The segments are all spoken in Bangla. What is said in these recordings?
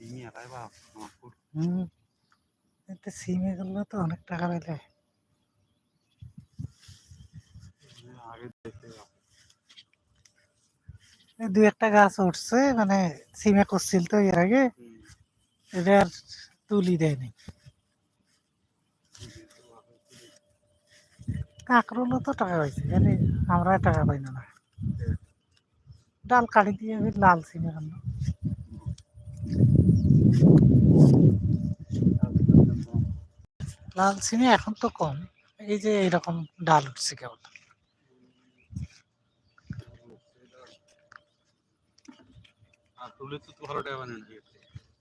সিমি একাই বা হুম। এতে সিমে করলে তো অনেক টাকা পেলে দুই একটা গাছ উঠছে মানে সিমে করছিল তো এর আগে। এটা আর তুলি দেয়নি। কাঁকরোলও তো টাকা পাইছে খালি আমরা টাকা পাই না। না ডাল কাটি দিয়ে লাল সিমে আনলো লাল সিমে এখন তো কম। এই যে এরকম ডাল উঠছে কেবল।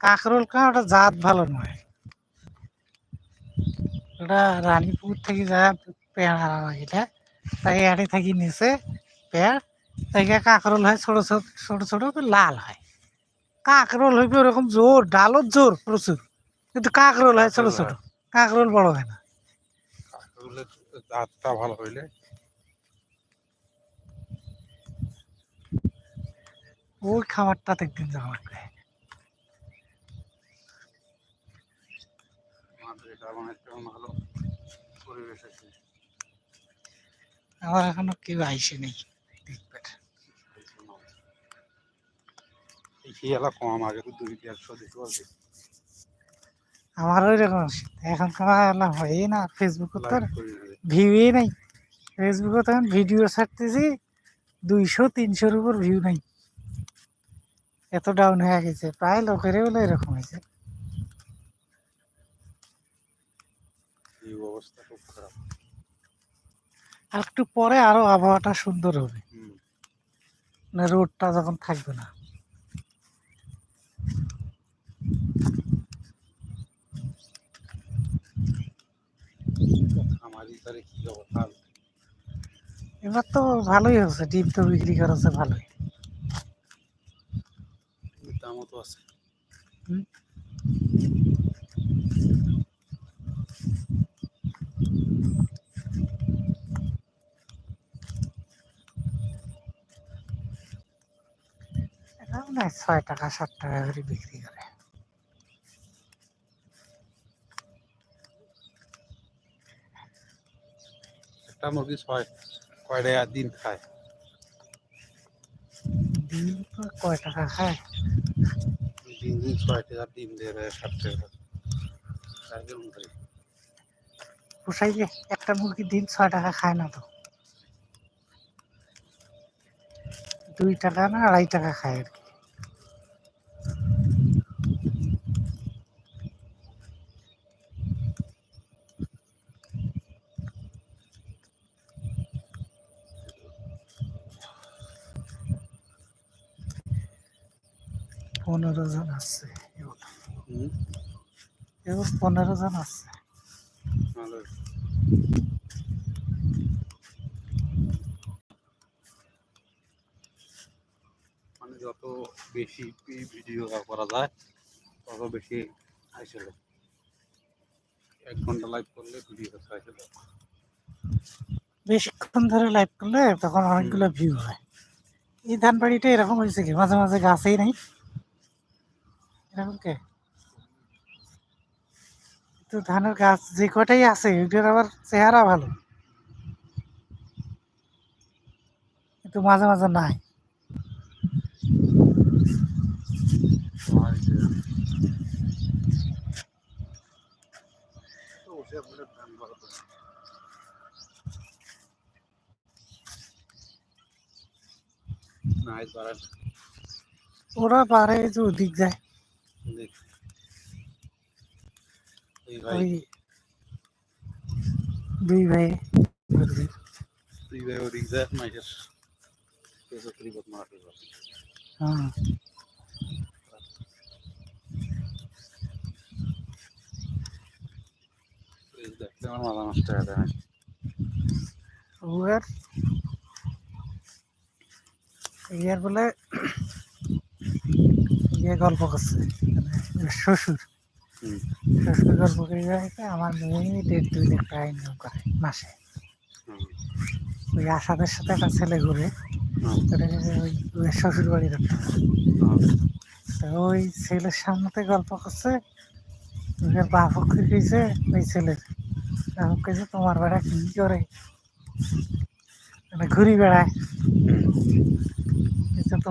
কাঁকরোল কা ওটা জাত ভালো নয়। ওটা রানীপুর থেকে যায় পেয়ার আনা গেলে তাই এড়ে থাকি নিচে পেয়ার। তাই কাঁকরোল হয় ছোট ছোট ছোট ছোট লাল হয়। কাঁকরোল হইবে ওরকম জোর ডালত জোর প্রচুর। কিন্তু কাঁকরোল হয় ছোট ছোট। কাঁকরোল বড় হয় না। ভালো হইলে। ওই খাবারটাতে একদিন যাওয়া লাগবে আমার এখনও কেউ আইসে নেই দেখবে এই শিয়ালা কম আগে তো দুই দেড়শো দিতে পারবে। আমার ওই রকম এখন খাওয়া হয়ই না ফেসবুক তো ভিউই নাই। ফেসবুকে তখন ভিডিও ছাড়তেছি দুইশো তিনশোর উপর ভিউ নাই। এত ডাউন হয়ে গেছে প্রায় লোকেরই বলে এরকম হয়েছে। আর একটু পরে আরও আবহাওয়াটা সুন্দর হবে। না রোডটা যখন থাকবে না। তারে কি অবস্থা এবার তো ভালোই হচ্ছে ডিম তো বিক্রি করেছে ভালোই। দামও তো আছে। ছয় টাকা সাত টাকা করে বিক্রি করে। একটা মুরগি ছয় কয় টাকা দিন খায়? তো কয় টাকা খায়? দিন দিন ছয় টাকা ডিম দেবে সাত টাকা? পোষাই যে একটা মুরগি দিন ছয় টাকা খায় না তো। দুই টাকা না আড়াই টাকা খায় আর কি। আসছে এগুলো। পনেরো জন ভালো মানে যত বেশি ভিডিও করা যায় তত বেশি আসল এক ঘণ্টা লাইভ করলে ভিডিও আসল বেশিক্ষণ ধরে লাইভ করলে তখন অনেকগুলো ভিউ হয়। এই ধান বাড়িটা এরকম হয়েছে কি? মাঝে মাঝে গাছেই নাই। এরকম কে তো ধানের গাছ যে কটাই আছে ওইটার আবার চেহারা ভালো। কিন্তু মাঝে মাঝে নাই। ওরা পারে যে ওদিক যায়। দেখ এই ভাই ওই দুই ভাই তুই ভাই ওদিক যায় মাইকের পেছন রিপোর্ট মারা ফেলবে হ্যাঁ এই দেখলে আমার মাথা নষ্ট হয়ে যায় ওর ইয়ার বলে ইয়ে গল্প করছে শ্বশুর। শ্বশুর গল্প করে আমার মেয়ে দেড় দুই লাখ টাকা ইনকাম করে মাসে। ওই আসাদের সাথে একটা ছেলে ঘুরে ওই শ্বশুর বাড়ি রাখতে তো ওই ছেলের সামনেতে গল্প করছে ওদের বাপ কইছে ওই ছেলের বাপ কইছে তোমার বেড়া কি করে? মানে ঘুরি বেড়ায়।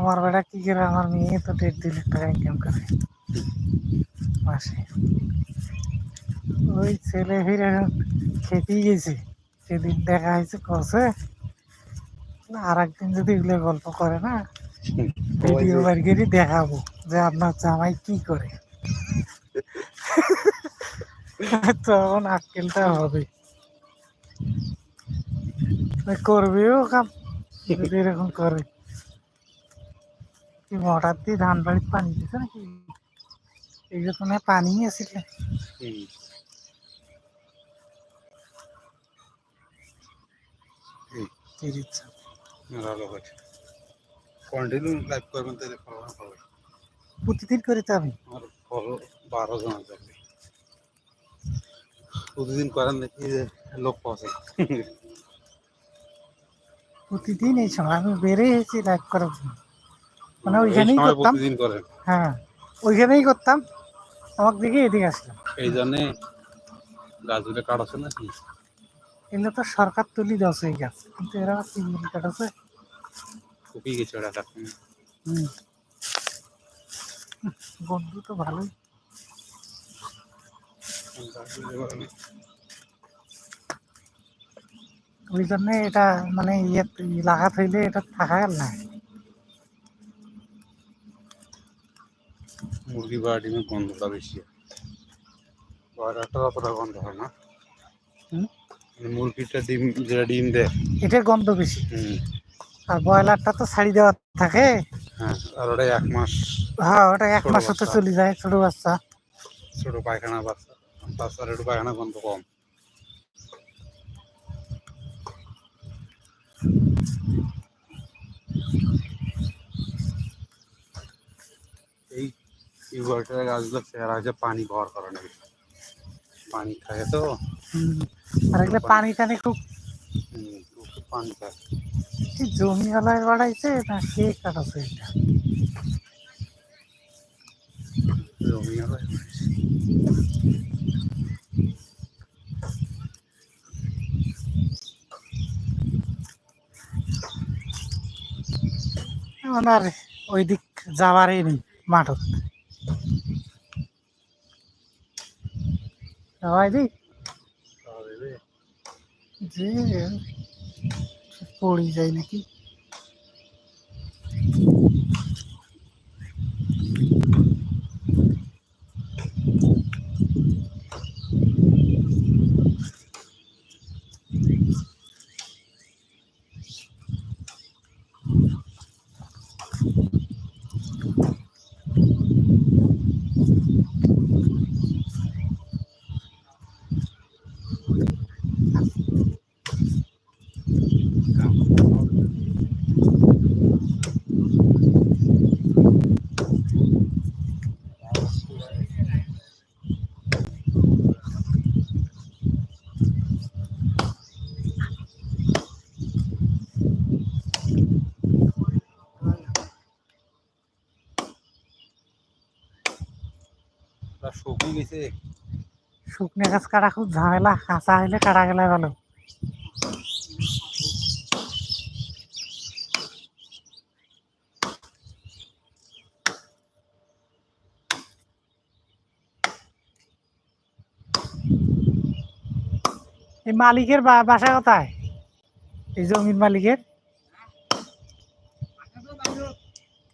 তোমার বেড়া কি করে আমার মেয়ে তো দেড় দুই লাখ টাকা ইনকাম করে। মাসে ওই ছেলে ফিরে এখন খেতেই গেছে। সেদিন দেখা হয়েছে কষে আর একদিন যদি এগুলো গল্প করে না ভিডিও বার করে দেখাবো যে আপনার জামাই কি করে। তখন আক্কেলটা হবে। করবেও কাম যদি এরকম করে। কি মোটর দিয়ে ধান বাড়ির পানি দিছে নাকি এইগুলো তো না পানি আছিল হুম। এই দিচ্ছে ভালো হয়েছে কন্টিনিউ লাইভ করবেন তাহলে ফলোয়ার পাবে প্রতিদিন করে তো আমি আমার ফলো বারো জন আছে প্রতিদিন করেন দেখি যে লোক পৌঁছে প্রতিদিন এই সময় আমি বেড়ে এসেছি লাইভ করার জন্য মানে ওইখানেই করতাম। হ্যাঁ ওইখানেই করতাম। আমাকে দেখে এদিকে আসলাম। এই জন্যে গাছগুলো এগুলো তো সরকার তুলি এই গাছ। কিন্তু এরা কি বলি কাটাছে কুপি গেছে ওরা কাটতে হুম। বন্ধু তো ভালোই। ওই জন্য এটা মানে ইয়ে লাগাত হইলে এটা থাকা না মুরগি বা ডিমের গন্ধটা বেশি। অতটা গন্ধ হয় না। হুম? মানে মুরগিটা ডিম যেটা ডিম দেয়। এটার গন্ধ বেশি। হুম। আর ব্রয়লারটা তো ছাড়ি দেওয়া থাকে। হ্যাঁ আর ওটা এক মাস হ্যাঁ ওটা এক মাস হতে। চলে যায় ছোট বাচ্চা। ছোট পায়খানা বাচ্চা। বাচ্চার একটু পায়খানা গন্ধ কম এই ইউভার্টার গাছগুলো চেহারা হচ্ছে পানি ব্যবহার করে না পানি খায় তো। আর এগুলো পানি টানি খুব পানি খায়। কি জমি হলায় বাড়াইছে না কে কাটাছে এটা? জমি এখন আর ওই দিক যাবারই নেই মাঠত। যাওয়াই দি তাহলে রে, যে পড়ি যায় শুকিয়ে গেছে। শুকনো গাছ কাটা খুব ঝামেলা, কাঁচা হইলে কাটা গেলে ভালো। এই মালিকের বাসা কোথায়? এই জমির মালিকের?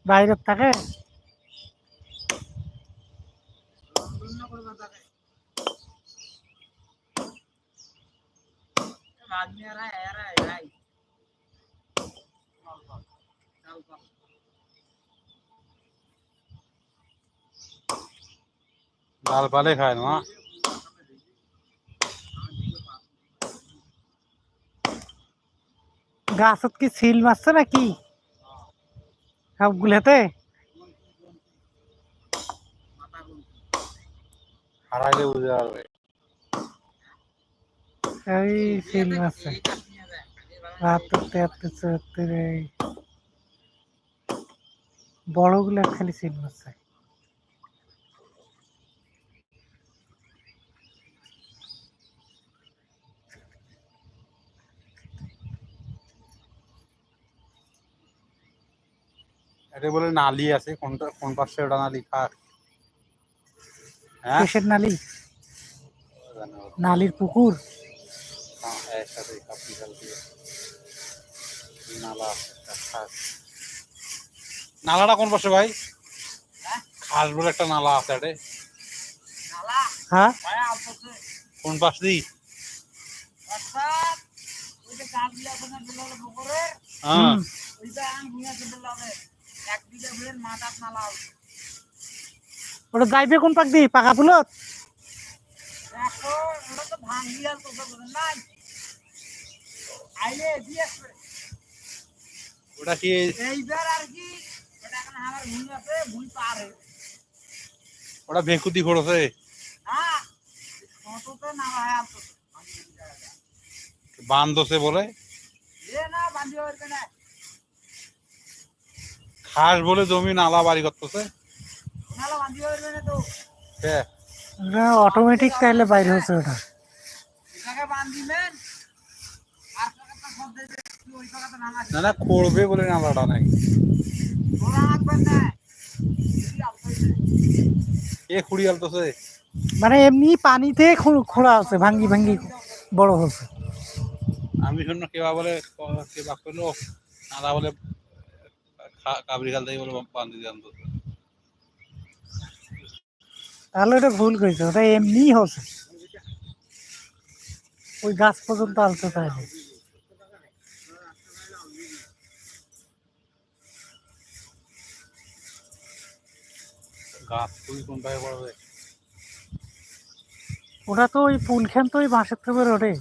বাইরের থাকে? ডাল পালে খায় না গাছত কি সিল মারছে নাকি? সবগুলোতে হারাইলে বুঝে যাবে। এই সিল মারছে। বাহাত্তর তেহাত্তর চুয়াত্তর এই বড়গুলো খালি সিল মারছে। এটা বলে নালি আছে কোনটা কোন পাশে ওটা নালি খাক হ্যাঁ? কিসের নালি? নালির পুকুর? হ্যাঁ, একসাথে কাপড় জাল দিয়ে। নালা আছে একটা খাস নালাটা কোন পাশে ভাই? খাস বলে একটা নালা আছে এটা। হ্যাঁ? কোন পাশ দি হ্যাঁ। হুম। ওটা যাইবে কোন পাক দিয়ে? পাকা ফুলত? ওটা কি এইবার আর কি এখন আমার ভুল আছে ভুল পার ওটা ভেকুতি হ্যাঁ কততে না ভাই আর তো বান্ধছে বলে। এ না বান্ধি হইবে না খাস বলে জমি নালা বাড়ি করতেছে। না তো। কে? ওটা অটোমেটিক তাইলে বাইরে হচ্ছে ওটা। না না করবে বলে নালাটা নাকি ওরা রাখবেন না। এই অল্প হইছে। কে খুঁড়ি আলতেছে? মানে এমনি পানিতে খোঁড়া আছে ভাঙ্গি ভাঙ্গি বড় হচ্ছে। আমি শূন্য কেবা বলে কেবা করল নালা বলে থেকে বলে বান্ধি দিয়ে আনতো তাহলে ওটা ভুল করেছে ওটা এমনি হচ্ছে। ওই গাছ পর্যন্ত গাছ তুই কোনটায় পড়বে ওটা তো ওই পুলখান তো ওই বাঁশের থেকে রোডে।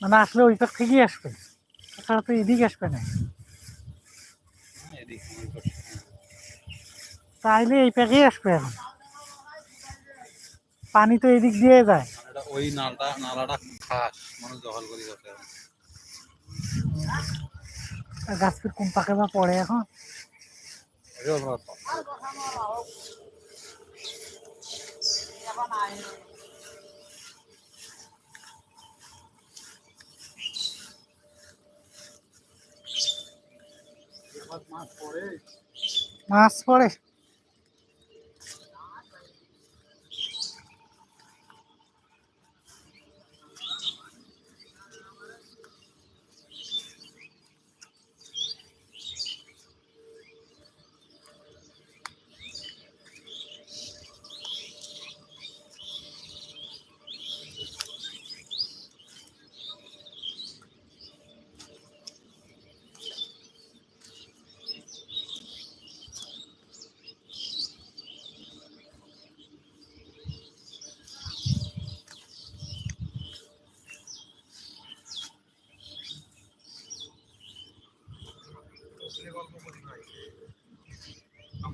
মানে আসলে ওই পাক থেকেই আসবে তাছাড়া তো এদিকে আসবে না এদিকে আমার পাশে। তাইলে এই প্যাকেই আসবে এখন পানি তো এদিক দিয়ে যায় ওই নালটা নালাটা খাস মানুষ দখল করি গেছে এখন। আর গাছপির কোন পাকে বা পড়ে এখন। এখন আয় মাছ পড়ে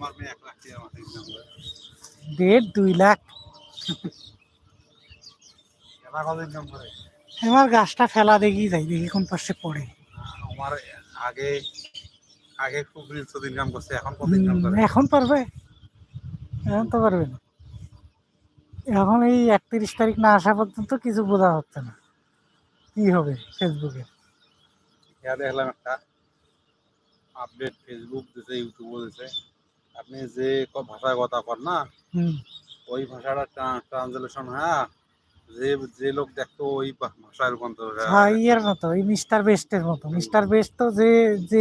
আমার এক লাখ টাকা মাসে ইনকাম দেড় দুই লাখ। কত ইনকাম করে? এবার গাছটা ফেলা দেখি যাই দেখি কোন পাশে পড়ে। আমার আগে আগে খুব রিলস ইনকাম করছে এখন কত ইনকাম করে? এখন পারবে? এখন তো পারবে না। এখন এই একত্রিশ তারিখ না আসা পর্যন্ত কিছু বোঝা হচ্ছে না। কি হবে ফেসবুকে? দেখলাম একটা আপডেট ফেসবুক দিছে ইউটিউবও দিছে। আপনি যে ভাষায় কথা কর না ওই ভাষাটা ট্রান্সলেশন হ্যাঁ? যে যে লোক দেখতো ওই ভাষায় রূপান্তর হয়ে ইয়ের মতো ওই মিস্টার বেস্টের মতো। মিস্টার বেস্ট তো যে যে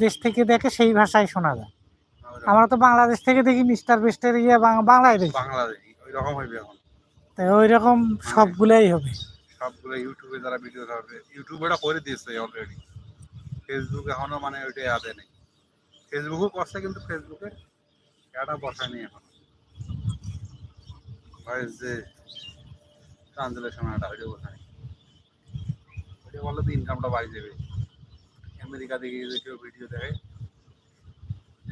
দেশ- থেকে দেখে সেই ভাষায় শোনা যায়। আমরা তো বাংলাদেশ থেকে দেখি মিস্টার বেস্টের ইয়ে বাংলায় দেখি বাংলাদেশি ওই রকম হইবে এখন। তো ওই রকম সবগুলাই হবে। সবগুলো ইউটিউবে যারা ভিডিও ছাড়বে ইউটিউবে এটা করে দিয়েছে অলরেডি ফেসবুক এখনও মানে ওইটা আদে নেই। ফেসবুকও করছে কিন্তু ফেসবুকে এটা বসায়নি এখন। ভয়েস যে ট্রান্সলেশন এটা ওইটা বসায়নি ওইটা বললে তো ইনকামটা বাড়ি যাবে আমেরিকা থেকে যদি কেউ ভিডিও দেখে,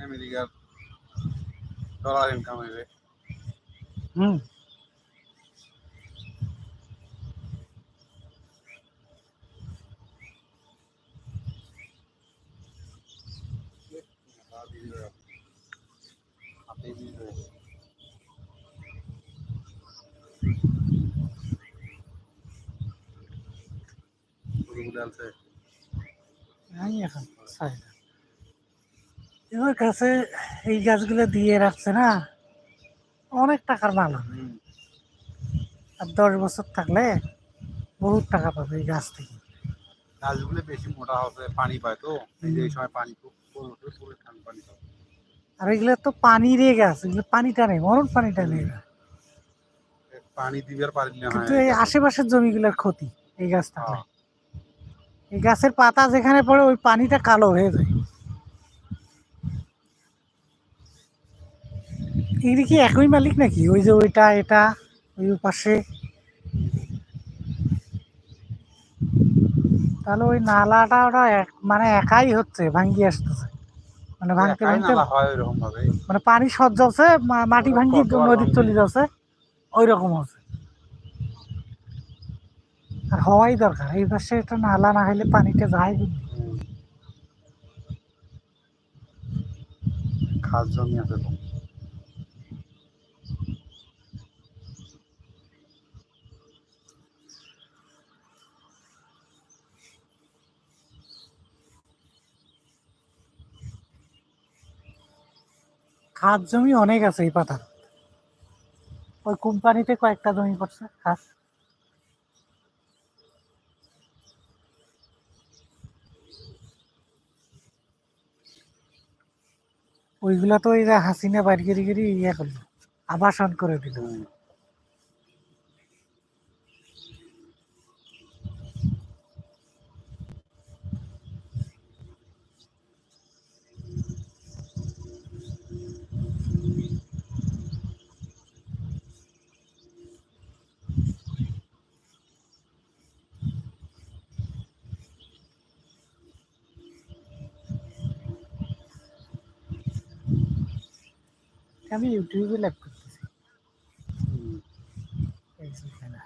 আমেরিকার ডলার ইনকাম হবে। হুম। এই এখন চাই না। এবার কাছে এই গাছগুলো দিয়ে রাখছে না অনেক টাকার মাল হবে। আর দশ বছর থাকলে বহুত টাকা পাবে এই গাছ থেকে। গাছগুলো বেশি মোটা হবে পানি পায় তো এই সময় পানি খুব পুরো ঠান্ডা পানি পাবে। আর এগুলো তো পানি রে গাছ এগুলো পানি টানে মরণ পানি টানে। পানি দিবে আর না কিন্তু এই আশেপাশের জমিগুলোর ক্ষতি এই গাছ থাকলে। এই গাছের পাতা যেখানে পড়ে ওই পানিটা কালো হয়ে যায়। এগুলি কি একই মালিক নাকি? ওই যে ওইটা এটা ওই পাশে। তাহলে ওই নালাটা ওটা মানে একাই হচ্ছে ভাঙ্গি আসতেছে। মানে ভাঙতে ভাঙতে মানে পানি সহ্য আছে মাটি কত আর নদীর চলে যাচ্ছে ওই রকম হচ্ছে। আর হওয়াই দরকার এই পাশে একটা নালা না হলে পানিটা যায়। খাস জমি আছে খাস জমি অনেক আছে এই পাতা ওই কোম্পানিতে কয়েকটা জমি করছে খাস। ওইগুলা তো ওই যে হাসিনা বাড়ি গিরি গিরি ইয়ে করল, আবাসন করে দিল। আমি ইউটিউবে লাইভ করতেছি। ফেসবুকে না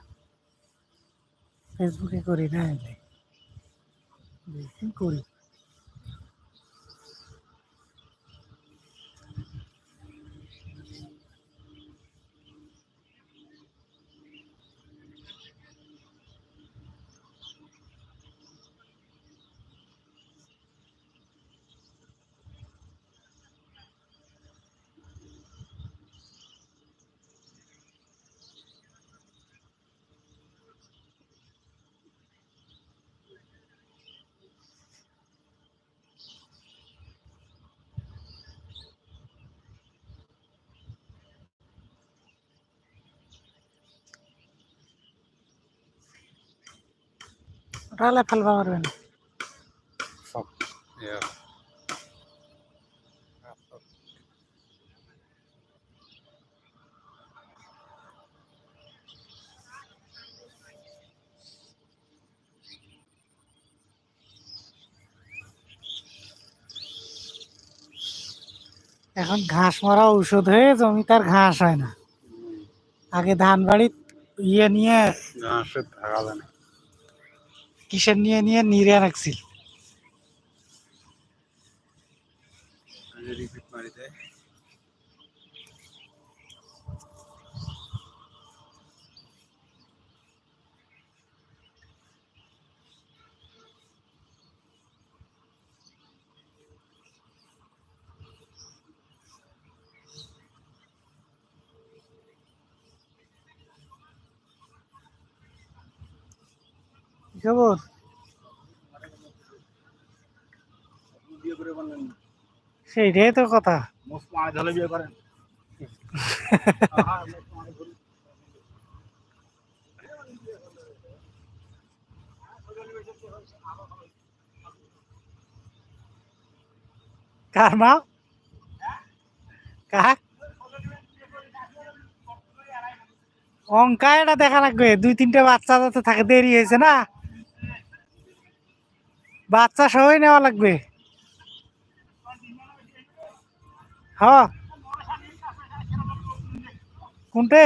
ফেসবুকে করি না দেখি করি। হলে ফেলবা পারবে না সব। এখন ঘাস মারা ঔষধ হয়ে জমিতে আর ঘাস হয় না। আগে ধান বাড়ি ইয়ে নিয়ে ঘাসে থাকা যায় না কিসের নিয়ে নিয়ে নিরে রাখছিল খবর? সেইটাই তো কথা। অঙ্কা, এটা দেখা লাগবে। দুই তিনটে বাচ্চা যাতে থাকে, দেরি হয়েছে না? বাচ্চা সবাই নেওয়া লাগবে। হ কোনটে?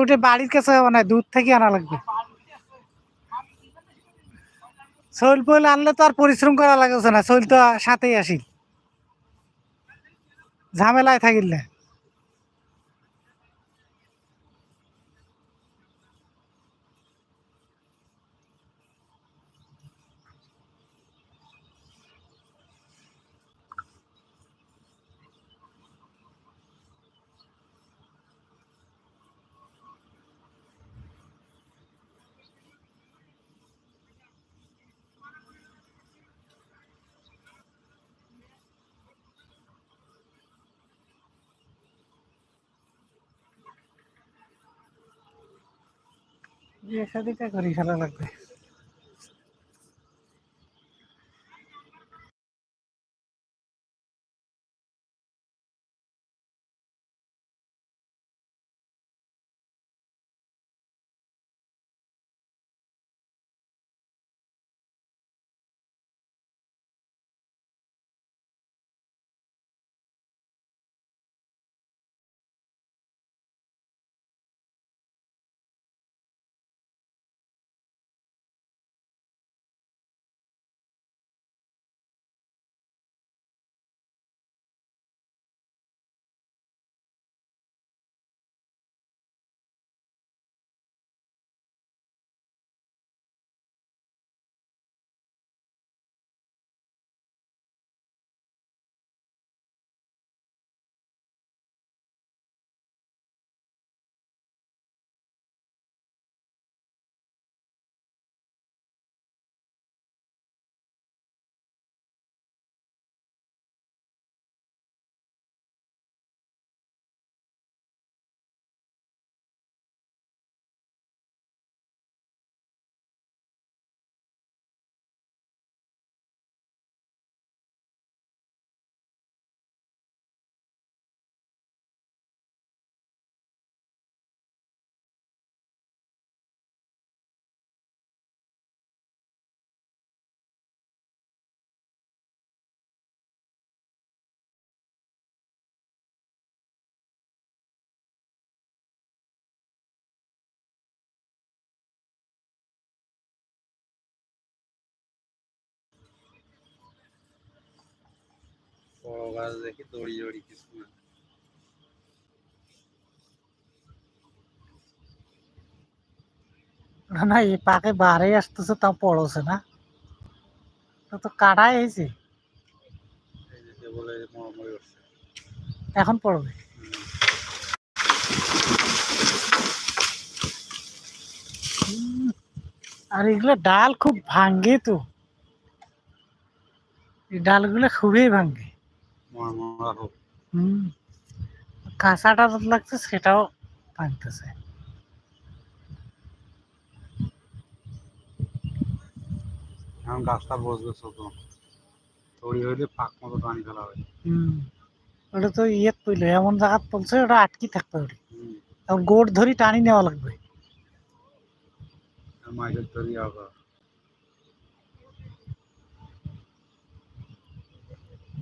ওটা বাড়ির কাছে হবে না, দূর থেকে আনা লাগবে। শৈল পৈল আনলে তো আর পরিশ্রম করা লাগছে না, শৈল তো সাথেই আসিল। ঝামেলায় থাকিলে শাদিটা করি খেলা লাগবে। বড় গাছ দেখি দড়ি দড়ি কিছু না না না এই পাকে বারে আসতেছে তাও পড়ছে না তো তো কাটাই হয়েছে এখন পড়বে। আর এগুলো ডাল খুব ভাঙ্গে তো। এই ডালগুলো খুবই ভাঙ্গে। হুম। কাঁচাটা লাগছে সেটাও ভাঙতেছে এখন গাছটা বসবে ছোট। দড়ি হইলে ফাঁক মতো পানি ফেলা হয় হুম। ওটা তো ইয়ে পইলো এমন জায়গা পড়ছে ওটা আটকি থাকবে ওটা। গোট ধরি টানি নেওয়া লাগবে। মাছের দড়ি আবার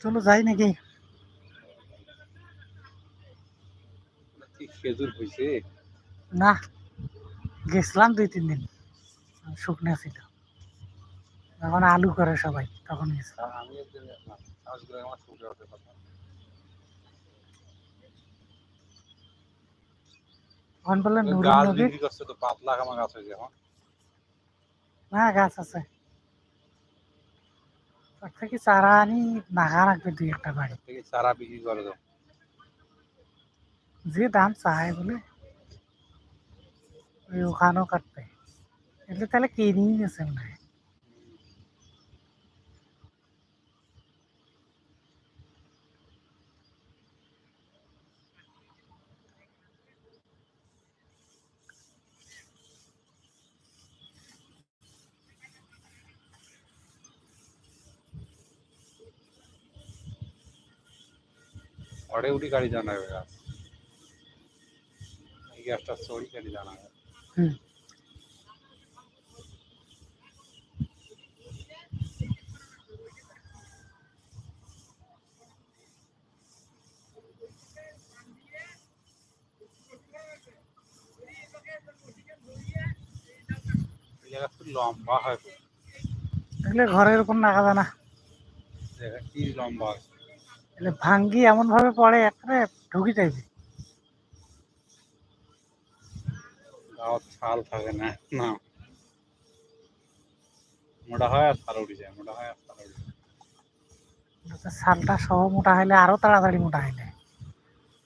চলো যাই নাকি? খেজুর না গেছিলাম দুই তিন দিন। শুকনো ছিল। যখন আলু করে সবাই তখন গেছিলাম। বললেন নুরুল গাছ নদীর? তো পাতলা কামা গাছ হয়েছে এখন। না গাছ আছে। তার থেকে চারা আনি নাগা রাখবে দুই একটা বাড়ি। থেকে চারা বিক্রি করে দাও। যে দাম চায় বলে ওই ওখানেও কাটবে। এগুলো তাহলে কিনেই নিয়েছে মনে হয়। উঠি গাড়ি গাছ এই গাছটা চড়ি গাড়ি জানাবে হুম জায়গা খুব লম্বা হয়। এগুলো ঘরের উপর নাগা জানা কি লম্বা আছে ভাঙ্গি এমন ভাবে পড়ে একটা ঢুকি যাইবে। ছাল থাকে না না। মোটা হয় আর ছাল উঠে যায় মোটা হয় আর ছাল উঠে যায়। তো শালটা সহ মোটা হইলে আরও তাড়াতাড়ি মোটা হইলে।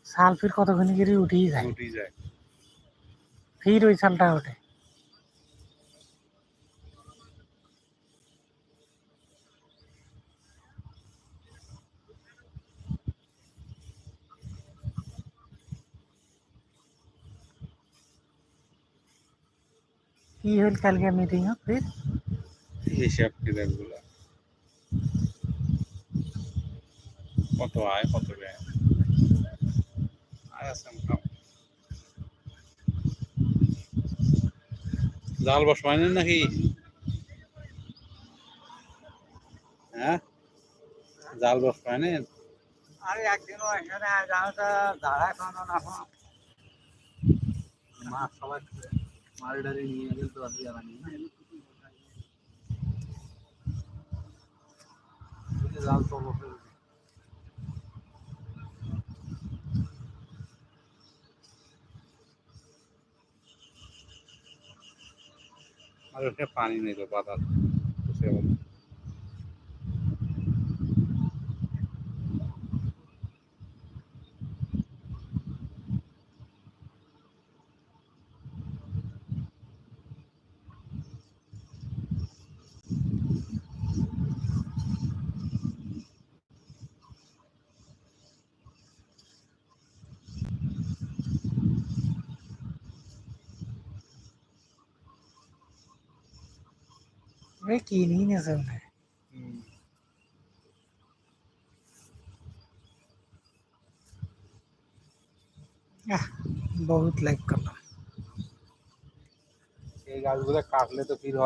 শাল ফির কতক্ষণ উঠেই যায়। উঠে যায়। ফির ওই শালটা ওঠে। কি হইল কালকে মিটিং ফির হিসাব কিতাবগুলো কত আয় কত ব্যয়? আয় আছে জাল বসবাই নেন নাকি? হ্যাঁ? জাল বসবাই নেন আরে একদিনও এখানে জানো তো দাঁড়ায় না মাছ সবাই মাল ডারি নিয়ে গেল তো আর জানা নেই জাল তো বসে আর ওখানে পানি নেই তো বাতাস বসে यकीन कीनी नज़र में बहुत लाइक करना एक आदमी काट ले तो फिर